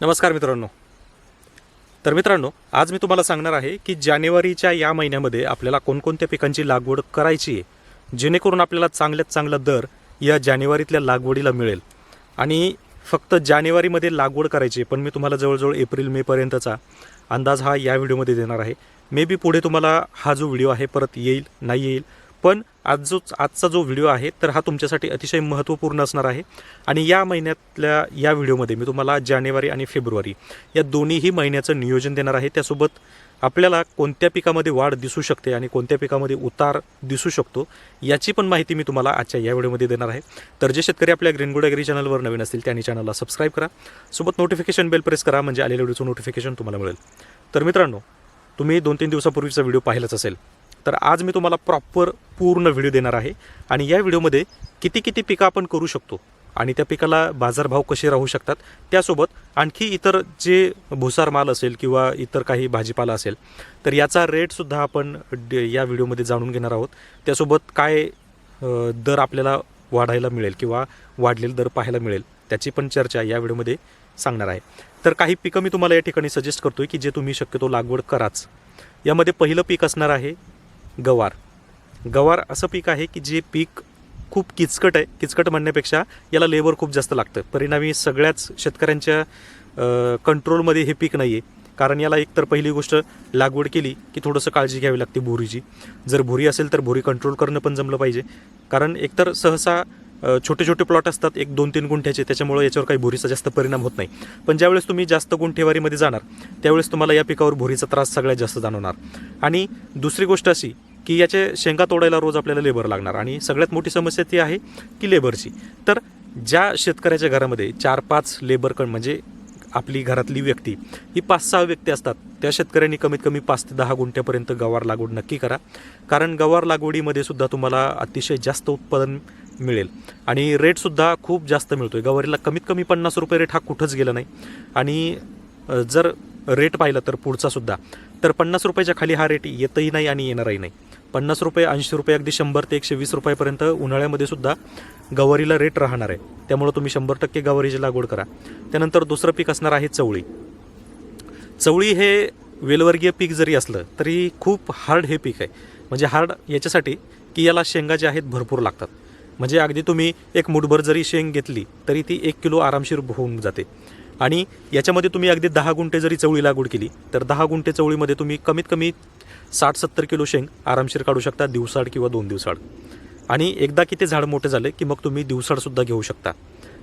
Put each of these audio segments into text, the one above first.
नमस्कार मित्रांनो. तर मित्रांनो आज मी तुम्हाला सांगणार आहे की जानेवारीच्या या महिन्यामध्ये आपल्याला कोणकोणत्या पिकांची लागवड करायची आहे जेणेकरून आपल्याला चांगल्यात चांगला दर या जानेवारीतल्या लागवडीला मिळेल. आणि फक्त जानेवारीमध्ये लागवड करायची आहे, पण मी तुम्हाला जवळजवळ एप्रिल मेपर्यंतचा अंदाज हा या व्हिडिओमध्ये देणार आहे. मे बी पुढे तुम्हाला हा जो व्हिडिओ आहे परत येईल नाही येईल पण आज जो आजचा जो व्हिडिओ आहे तर हा तुमच्यासाठी अतिशय महत्त्वपूर्ण असणार आहे. आणि या महिन्यातल्या या व्हिडिओमध्ये मी तुम्हाला जानेवारी आणि फेब्रुवारी या दोन्हीही महिन्याचं नियोजन देणार आहे. त्यासोबत आपल्याला कोणत्या पिकामध्ये वाढ दिसू शकते आणि कोणत्या पिकामध्ये उतार दिसू शकतो याची पण माहिती मी तुम्हाला आजच्या या व्हिडिओमध्ये देणार आहे. तर जे शेतकरी आपल्या ग्रीनगुड ॲग्री चॅनलवर नवीन असतील त्यांनी चॅनलला सबस्क्राईब करा. सोबत नोटिफिकेशन बेल प्रेस करा म्हणजे आलेल्या व्हिडिओचं नोटिफिकेशन तुम्हाला मिळेल. तर मित्रांनो तुम्ही दोन तीन दिवसापूर्वीचा व्हिडिओ पाहिलाच असेल. तर आज मी तुम्हाला प्रॉपर पूर्ण व्हिडिओ देणार आहे. आणि या व्हिडिओमध्ये किती किती पिकं आपण करू शकतो आणि त्या पिकाला बाजारभाव कसे राहू शकतात त्यासोबत आणखी इतर जे भुसार माल असेल किंवा इतर काही भाजीपाला असेल तर याचा रेटसुद्धा आपण या व्हिडिओमध्ये जाणून घेणार आहोत. त्यासोबत काय दर आपल्याला वाढायला मिळेल किंवा वाढलेला दर पाहायला मिळेल त्याची पण चर्चा या व्हिडिओमध्ये सांगणार आहे. तर काही पिकं मी तुम्हाला या ठिकाणी सजेस्ट करतो की जे तुम्ही शक्यतो लागवड कराच. यामध्ये पहिलं पीक असणार आहे गवार. गवार असं पीक आहे की जे पीक खूप किचकट आहे. किचकट म्हणण्यापेक्षा याला लेबर खूप जास्त लागतं. परिणामी सगळ्याच शेतकऱ्यांच्या कंट्रोलमध्ये हे पीक नाही आहे कारण याला एकतर पहिली गोष्ट लागवड केली की थोडंसं काळजी घ्यावी लागते भुरीची जर भुरी असेल तर भुरी कंट्रोल करणं पण जमलं पाहिजे. कारण एकतर सहसा छोटे छोटे प्लॉट असतात एक दोन तीन गुंठ्याचे त्याच्यामुळे याच्यावर काही भुरीचा जास्त परिणाम होत नाही. पण ज्यावेळेस तुम्ही जास्त गुंठेवारीमध्ये जाणार त्यावेळेस तुम्हाला या पिकावर भुरीचा त्रास सगळ्यात जास्त जाणवणार. आणि दुसरी गोष्ट अशी की याचे शेंगा तोडायला रोज आपल्याला लेबर लागणार. आणि सगळ्यात मोठी समस्या ती आहे की लेबरची तर ज्या शेतकऱ्याच्या घरामध्ये चार पाच लेबर कण म्हणजे आपली घरातली व्यक्ती ही पाच सहा व्यक्ती असतात त्या शेतकऱ्यांनी कमीत कमी पाच ते दहा गुंठ्यापर्यंत गवार लागवड नक्की करा. कारण गवार लागवडीमध्ये सुद्धा तुम्हाला अतिशय जास्त उत्पादन मिळेल. आणि रेटसुद्धा खूप जास्त मिळतो आहे गवारीला कमीत कमी पन्नास रुपये रेट हा कुठंच गेला नाही. आणि जर रेट पाहिला तर पुढचासुद्धा तर पन्नास रुपयाच्या खाली हा रेट येतही नाही आणि येणारही नाही. पन्नास रुपये ऐंशी रुपये अगदी शंभर ते एकशे वीस रुपयापर्यंत उन्हाळ्यामध्ये सुद्धा गवारीला रेट राहणार आहे. त्यामुळं तुम्ही शंभर टक्के गवारीची लागवड करा. त्यानंतर दुसरं पीक असणार आहे चवळी. चवळी हे वेलवर्गीय पीक जरी असलं तरी खूप हार्ड हे पीक आहे. म्हणजे हार्ड याच्यासाठी की याला शेंगा ज्या आहेत भरपूर लागतात. म्हणजे अगदी तुम्ही एक मुठभर जरी शेंग घेतली तरी ती एक किलो आरामशीर होऊन जाते. आणि याच्यामध्ये तुम्ही अगदी दहा गुंठे जरी चवळी लागवड केली तर दहा गुंठे चवळीमध्ये तुम्ही कमीत कमी साठ सत्तर किलो शेंग आरामशीर काढू शकता दिवसाड किंवा दोन दिवसाड आणि एकदा की ते झाड मोठे झाले की मग तुम्ही दिवसाडसुद्धा घेऊ शकता.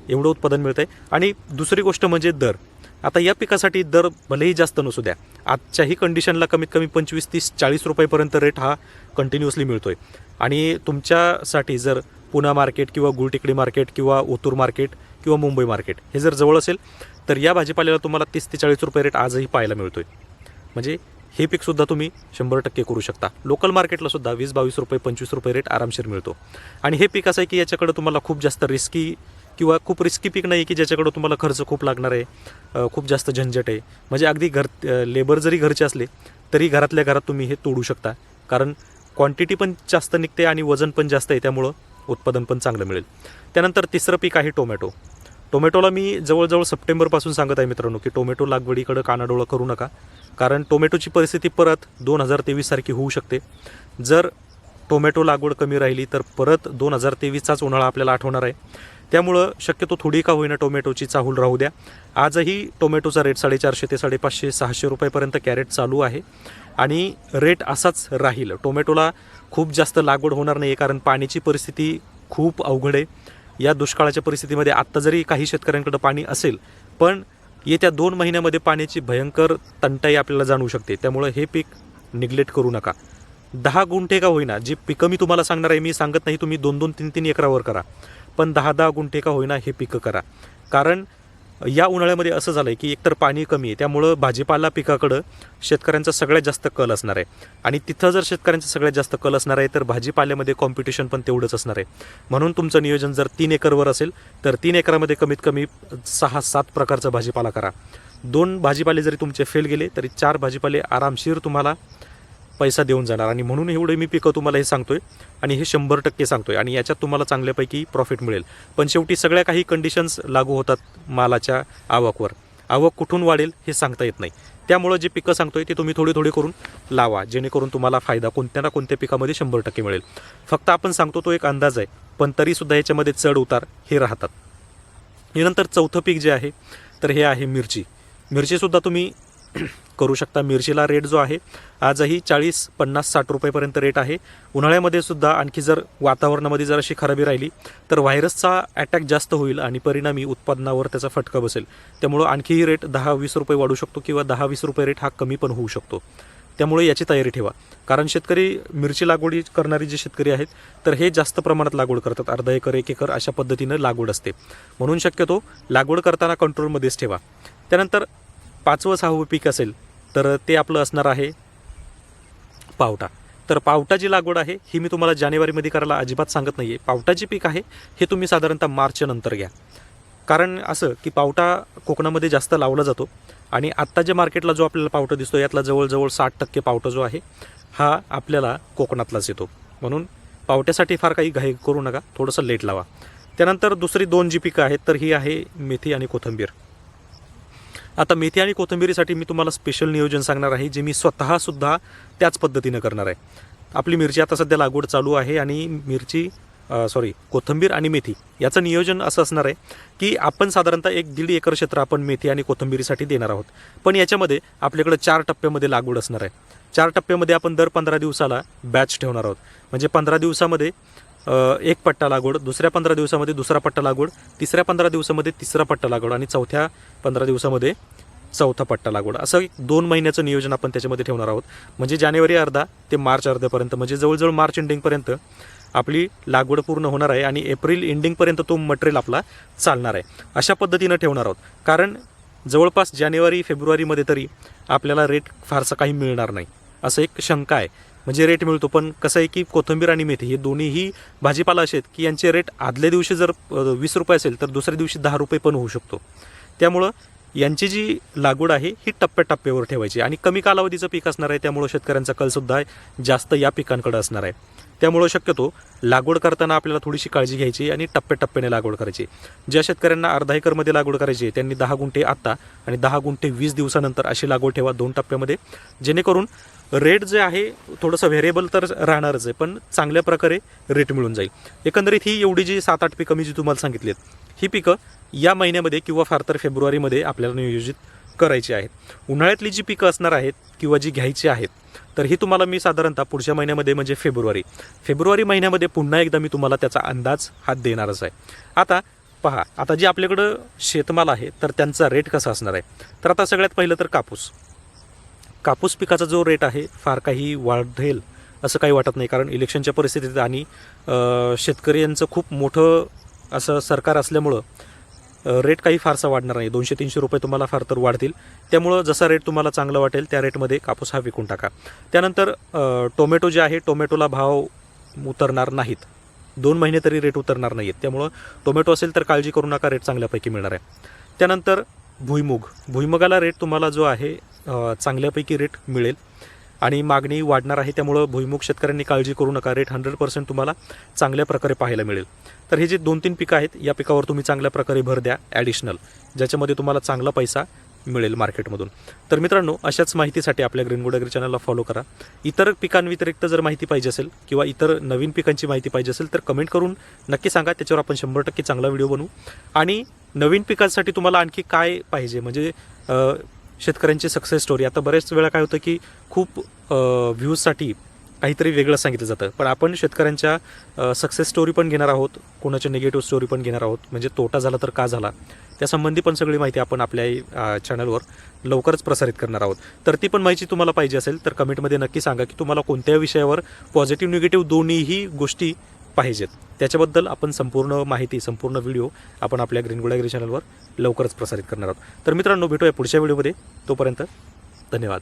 एवढं उत्पादन मिळतं आहे आणि दुसरी गोष्ट म्हणजे दर. आता या पिकासाठी दर भलेही जास्त नसू द्या आजच्याही कंडिशनला कमीत कमी पंचवीस तीस चाळीस रुपयेपर्यंत रेट हा कंटिन्युअसली मिळतो आहे आणि तुमच्यासाठी जर पुणा मार्केट किंवा गुलटेकडी मार्केट किंवा ओतूर मार्केट किंवा मुंबई मार्केट हे जर जवळ असेल तर या भाजीपाल्याला तुम्हाला तीस ते चाळीस रुपये रेट आजही पाहायला मिळतो आहे म्हणजे हे पीकसुद्धा तुम्ही शंभर टक्के करू शकता. लोकल मार्केटला सुद्धा वीस बावीस रुपये पंचवीस रुपये रेट आरामशीर मिळतो. आणि हे पीक असं आहे की याच्याकडे तुम्हाला खूप जास्त रिस्की किंवा खूप रिस्की पीक नाही की ज्याच्याकडं तुम्हाला खर्च खूप लागणार आहे खूप जास्त झंझट आहे. म्हणजे अगदी घर लेबर जरी घरचे असले तरी घरातल्या घरात तुम्ही हे तोडू शकता. कारण क्वांटिटी पण जास्त निघते आणि वजन पण जास्त आहे त्यामुळं उत्पादन पण चांगलं मिळेल. त्यानंतर तिसरं पीक आहे टोमॅटो. टोमॅटोला मी जवळजवळ सप्टेंबरपासून सांगत आहे मित्रांनो की टोमॅटो लागवडीकडं कानाडोळा करू नका कारण टोमॅटोची परिस्थिती परत दोन हजार तेवीससारखी होऊ शकते. जर टोमॅटो लागवड कमी राहिली तर परत दोन हजार तेवीसचाच उन्हाळा आपल्याला आठवणार आहे. त्यामुळं शक्यतो थोडी का होईना टोमॅटोची चाहूल राहू द्या. आजही टोमॅटोचा रेट साडेचारशे ते साडेपाचशे सहाशे रुपयेपर्यंत कॅरेट चालू आहे आणि रेट असाच राहील. टोमॅटोला खूप जास्त लागवड होणार नाही कारण पाण्याची परिस्थिती खूप अवघड आहे. या दुष्काळाच्या परिस्थितीमध्ये आत्ता जरी काही शेतकऱ्यांकडं पाणी असेल पण येत्या दोन महिन्यामध्ये पाण्याची भयंकर तंटाई आपल्याला जाणवू शकते. त्यामुळं हे पीक निग्लेक्ट करू नका. दहा गुंठे का होईना जी पिकं मी तुम्हाला सांगणार आहे मी सांगत नाही तुम्ही दोन दोन तीन तीन एकरावर करा. पण दहा दहा गुंठे का होईना हे पिकं करा. कारण या उन्हाळ्यामध्ये असं झालं आहे की एकतर पाणी कमी आहे त्यामुळं भाजीपाला पिकाकडं शेतकऱ्यांचा सगळ्यात जास्त कल असणार आहे. आणि तिथं जर शेतकऱ्यांचा सगळ्यात जास्त कल असणार आहे तर भाजीपाल्यामध्ये कॉम्पिटिशन पण तेवढंच असणार आहे. म्हणून तुमचं नियोजन जर तीन एकरवर असेल तर तीन एकरामध्ये कमीत कमी सहा सात प्रकारचा भाजीपाला करा. दोन भाजीपाले जरी तुमचे फेल गेले तरी चार भाजीपाले आरामशीर तुम्हाला पैसा देऊन जाणार. आणि म्हणून एवढे मी पिकं तुम्हाला हे सांगतोय आणि हे शंभर टक्के सांगतोय. आणि याच्यात तुम्हाला चांगल्यापैकी प्रॉफिट मिळेल. पण शेवटी सगळ्या काही कंडिशन्स लागू होतात मालाच्या आवकवर. आवक कुठून वाढेल हे सांगता येत नाही. त्यामुळं जे पिकं सांगतोय ते तुम्ही थोडी थोडी करून लावा. जेणेकरून तुम्हाला फायदा कोणत्या ना कोणत्या पिकामध्ये शंभर टक्के मिळेल. फक्त आपण सांगतो तो एक अंदाज आहे. पण तरीसुद्धा याच्यामध्ये चढ उतार हे राहतात. यानंतर चौथं पीक जे आहे तर हे आहे मिरची. मिरचीसुद्धा तुम्ही करू शकता. मिरचीला रेट जो आहे आजही चाळीस पन्नास साठ रुपयेपर्यंत रेट आहे. उन्हाळ्यामध्ये सुद्धा आणखी जर वातावरणामध्ये जर अशी खराबी राहिली तर व्हायरसचा अटॅक जास्त होईल आणि परिणामी उत्पादनावर त्याचा फटका बसेल. त्यामुळं आणखीही रेट दहा वीस रुपये वाढू शकतो किंवा दहा वीस रुपये रेट हा कमी पण होऊ शकतो. त्यामुळे याची तयारी ठेवा. कारण शेतकरी मिरची लागवडी करणारे जे शेतकरी आहेत तर हे जास्त प्रमाणात लागवड करतात. अर्धा एकर एक एकर अशा पद्धतीनं लागवड असते. म्हणून शक्यतो लागवड करताना कंट्रोलमध्येच ठेवा. त्यानंतर पाचवं सहावं पीक असेल तर ते आपलं असणार आहे पावटा. तर पावटाची लागवड आहे ही मी तुम्हाला जानेवारीमध्ये करायला अजिबात सांगत नाही आहे पावटाची पीक आहे हे तुम्ही साधारणतः मार्चच्या नंतर घ्या. कारण असं की पावटा कोकणामध्ये जास्त लावला जातो आणि आत्ता जे मार्केटला जो आपल्याला पावटा दिसतो यातला जवळजवळ साठ टक्के पावटा जो आहे हा आपल्याला कोकणातलाच येतो. म्हणून पावट्यासाठी फार काही घाई करू नका थोडंसं लेट लावा. त्यानंतर दुसरी दोन जी पिकं आहेत तर ही आहे मेथी आणि कोथिंबीर. आता मेथी आणि कोथिंबीरीसाठी मी तुम्हाला स्पेशल नियोजन सांगणार आहे जे मी स्वतःसुद्धा त्याच पद्धतीनं करणार आहे. आपली मिरची आता सध्या लागवड चालू आहे आणि मिरची सॉरी कोथिंबीर आणि मेथी याचं नियोजन असं असणार आहे की आपण साधारणतः एक दीड एकर क्षेत्र आपण मेथी आणि कोथिंबीरीसाठी देणार आहोत. पण याच्यामध्ये आपल्याकडे चार टप्प्यामध्ये लागवड असणार आहे. चार टप्प्यामध्ये आपण दर पंधरा दिवसाला बॅच ठेवणार आहोत. म्हणजे पंधरा दिवसामध्ये एक पट्टा लागवड दुसऱ्या पंधरा दिवसामध्ये दुसरा पट्टा लागवड तिसऱ्या पंधरा दिवसामध्ये तिसरा पट्टा लागवड आणि चौथ्या पंधरा दिवसामध्ये चौथा पट्टा लागवड. असं एक दोन महिन्याचं नियोजन आपण त्याच्यामध्ये ठेवणार आहोत. म्हणजे जानेवारी अर्धा ते मार्च अर्ध्यापर्यंत म्हणजे जवळजवळ मार्च एंडिंगपर्यंत आपली लागवड पूर्ण होणार आहे आणि एप्रिल एंडिंगपर्यंत तो मटेरियल आपला चालणार आहे. अशा पद्धतीनं ठेवणार आहोत. कारण जवळपास जानेवारी फेब्रुवारीमध्ये तरी आपल्याला रेट फारसा काही मिळणार नाही. असं एक शंका आहे. म्हणजे रेट मिळतो. पण कसं आहे की कोथिंबीर आणि मेथी हे दोन्हीही भाजीपाला असे आहेत की यांचे रेट आदल्या दिवशी जर वीस रुपये असेल तर दुसऱ्या दिवशी दहा रुपये पण होऊ शकतो. त्यामुळं यांची जी लागवड आहे ही टप्प्याटप्प्यावर ठेवायची. आणि कमी कालावधीचं पीक असणार आहे त्यामुळं शेतकऱ्यांचा कलसुद्धा जास्त या पिकांकडे असणार आहे. त्यामुळं शक्यतो लागवड करताना आपल्याला थोडीशी काळजी घ्यायची आणि टप्प्याटप्प्याने लागवड करायची. ज्या शेतकऱ्यांना अर्धा एकरमध्ये लागवड करायची आहे त्यांनी दहा गुंठे आत्ता आणि दहा गुंठे वीस दिवसानंतर अशी लागवड ठेवा दोन टप्प्यामध्ये. जेणेकरून रेट जे आहे थोडंसं व्हेरिएबल तर राहणारच आहे पण चांगल्या प्रकारे रेट मिळून जाईल. एकंदरीत ही एवढी जी सात आठ पिकं मी जी तुम्हाला सांगितली आहेत ही पिकं या महिन्यामध्ये किंवा फार तर फेब्रुवारीमध्ये आपल्याला नियोजित करायची आहेत. उन्हाळ्यातली जी पिकं असणार आहेत किंवा जी घ्यायची आहेत तर ही तुम्हाला मी साधारणतः पुढच्या महिन्यामध्ये म्हणजे फेब्रुवारी. फेब्रुवारी महिन्यामध्ये पुन्हा एकदा मी तुम्हाला त्याचा अंदाज हा देणारच आहे. आता पहा आता जे आपल्याकडं शेतमाल आहे तर त्यांचा रेट कसा असणार आहे? तर आता सगळ्यात पहिलं तर कापूस. कापूस पिकाचा जो रेट आहे फार काही वाढेल असं काही वाटत नाही कारण इलेक्शनच्या परिस्थितीत आणि शेतकऱ्यांचं खूप मोठं असं सरकार असल्यामुळं रेट काही फारसा वाढणार नाही. दोनशे तीनशे रुपये तुम्हाला फार तर वाढतील. त्यामुळं जसा रेट तुम्हाला चांगला वाटेल त्या रेटमध्ये कापूस हा विकून टाका. त्यानंतर टोमॅटो जे आहे टोमॅटोला भाव उतरणार नाहीत. दोन महिने तरी रेट उतरणार नाहीत त्यामुळं टोमॅटो असेल तर काळजी करू नका रेट चांगल्यापैकी मिळणार आहे. त्यानंतर भुईमुग. भुईमुगाला रेट तुम्हाला जो आहे चांगल्यापैकी रेट मिळेल. आणि मागणी वाढणार आहे त्यामुळं भुईमुग शेतकऱ्यांनी काळजी करू नका. रेट हंड्रेड पर्सेंट तुम्हाला चांगल्या प्रकारे पाहायला मिळेल. तर हे जे दोन तीन पिकं आहेत या पिकावर तुम्ही चांगल्या प्रकारे भर द्या ॲडिशनल ज्याच्यामध्ये तुम्हाला चांगला पैसा मिळेल मार्केटमधून. तर मित्रांनो अशाच माहितीसाठी आपल्या ग्रीन गुड चॅनलला फॉलो करा. इतर पिकांव्यतिरिक्त जर माहिती पाहिजे असेल किंवा इतर नवीन पिकांची माहिती पाहिजे असेल तर कमेंट करून नक्की सांगा. त्याच्यावर आपण शंभर टक्के चांगला व्हिडिओ बनवू. आणि नवीन पिकांसाठी तुम्हाला आणखी काय पाहिजे? म्हणजे शेतकऱ्यांची सक्सेस स्टोरी आता बरेच वेळा काय होतं की खूप व्ह्यूजसाठी काहीतरी वेगळं सांगितलं जातं. पण आपण शेतकऱ्यांच्या सक्सेस स्टोरी पण घेणार आहोत कोणाच्या निगेटिव्ह स्टोरी पण घेणार आहोत म्हणजे तोटा झाला तर का झाला त्यासंबंधी पण सगळी माहिती आपण आपल्या चॅनलवर लवकरच प्रसारित करणार आहोत. तर ती पण माहिती तुम्हाला पाहिजे असेल तर कमेंटमध्ये नक्की सांगा की तुम्हाला कोणत्या विषयावर पॉझिटिव्ह निगेटिव्ह दोन्हीही गोष्टी पाहिजेत. त्याच्याबद्दल आपण संपूर्ण माहिती संपूर्ण व्हिडिओ आपण आपल्या ग्रीन गुडागिरी चॅनलवर लवकरच प्रसारित करणार आहोत. तर मित्रांनो भेटूया पुढच्या व्हिडिओमध्ये. तोपर्यंत धन्यवाद.